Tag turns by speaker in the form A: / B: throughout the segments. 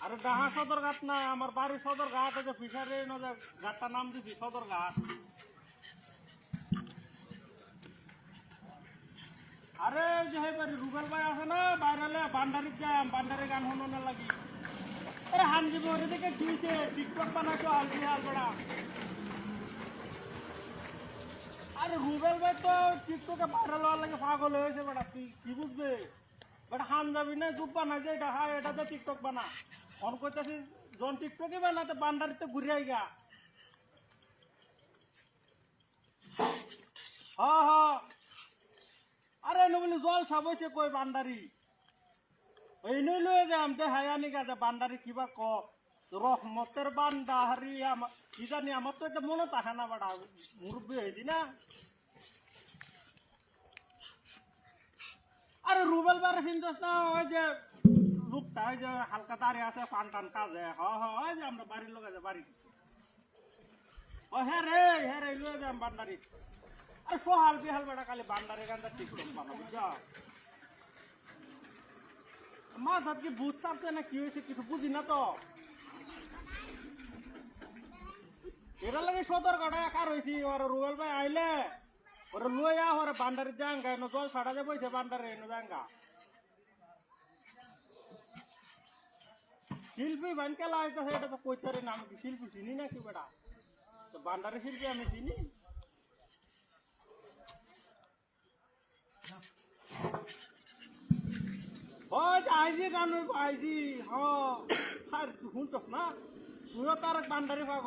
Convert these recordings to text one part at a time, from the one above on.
A: আরে বাড়ি সদর ঘাট আরে ওই যে হেবারি রুবেল ভাই আছে না বাইরে বান্ডারি যাম বান্ডারি গান শুনো লাগি। আরে হানজি মরে দেখে ছুঁইছে টিকটক বানাইছো আলবি হাল বড়া। আরে রুবেল ভাই তো টিকটকে ভাইরাল হওয়ার লাগে পাগল হয়েছে বেটা, তুই কি বুঝবে? বেটা হান যাবি না জুব বানা যে এটা হ্যাঁ এটা তো টিকটক বানা। অন করতেছি জন টিকটকই বানাতে বান্ডারিতে ঘুরে আই গা হ হ। আরে এনে বলি জল সাবইছে কই বান্ডারি এই নই লয়ে যাম তে হায়ানি গাছে বান্ডারি কিবা ক। রহমতের বান্ডাহারি আমার কি জানি আমার তো এটা মনে থাকে না, বাড়া, মুরব্বী হয়েছি না? আরে রুবেল বারে চিন্তাস না, ওই যে লোকটা, ওই যে হালকা দাঁড়িয়ে আছে, পান টান কাজে। হ হ, ওই যে আমরা বাড়ির লোক আছে, বাড়ি। ও হ্যাঁ রে হ্যাঁ রে, লয়ে যাম বান্ডারি আরে সোহাল বিহাল বেটা, খালি বান্ডারি গানটা টিকটক বানাবো যা মাথার কি ভূত চাপছে না, কি হয়েছে কিছু বুঝি না তো? এটা লাগে সতর্ক কার হয়েছি ওর রুবেল ভাই আইলে, ওরা লইয়া ওরা বান্ডারি জাঙ্গা এনে জল ছাড়া যে বইছে বান্ডারে, এনে জাঙ্গা শিল্পী বানকেলা আইতাছে এটা তো কইতারি নাম কি শিল্পী চিনি না কি বেটা? তো বান্ডারি শিল্পী আমি চিনি। আইজি গান আইজি, হ শুনছস না? তুইও তার বান্ডারি পাগ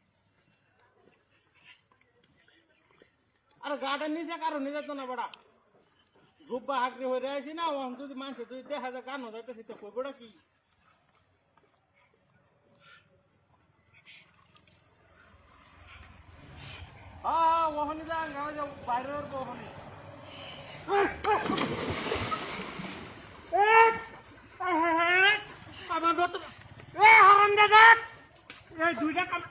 A: আর গার্ডেন নিচে কারও নিয়ে যেত না বড়া। গুব্বা হাকরি হয়ে রয়েছি না ওখান যদি মানুষ যদি দেখা যায় গান হতে সেটা কই বড়া কি? হ্যাঁ ওখানে যান বাইরে ওখানে আমার এ হারাম দাদা এই দুইটা কাম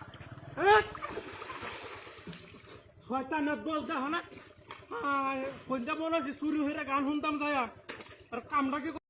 A: শয়তানের দল দেখো না সন্ধ্যা মনে হচ্ছে চুরি হয়ে গান শুনতাম যায়। আর কামটা কি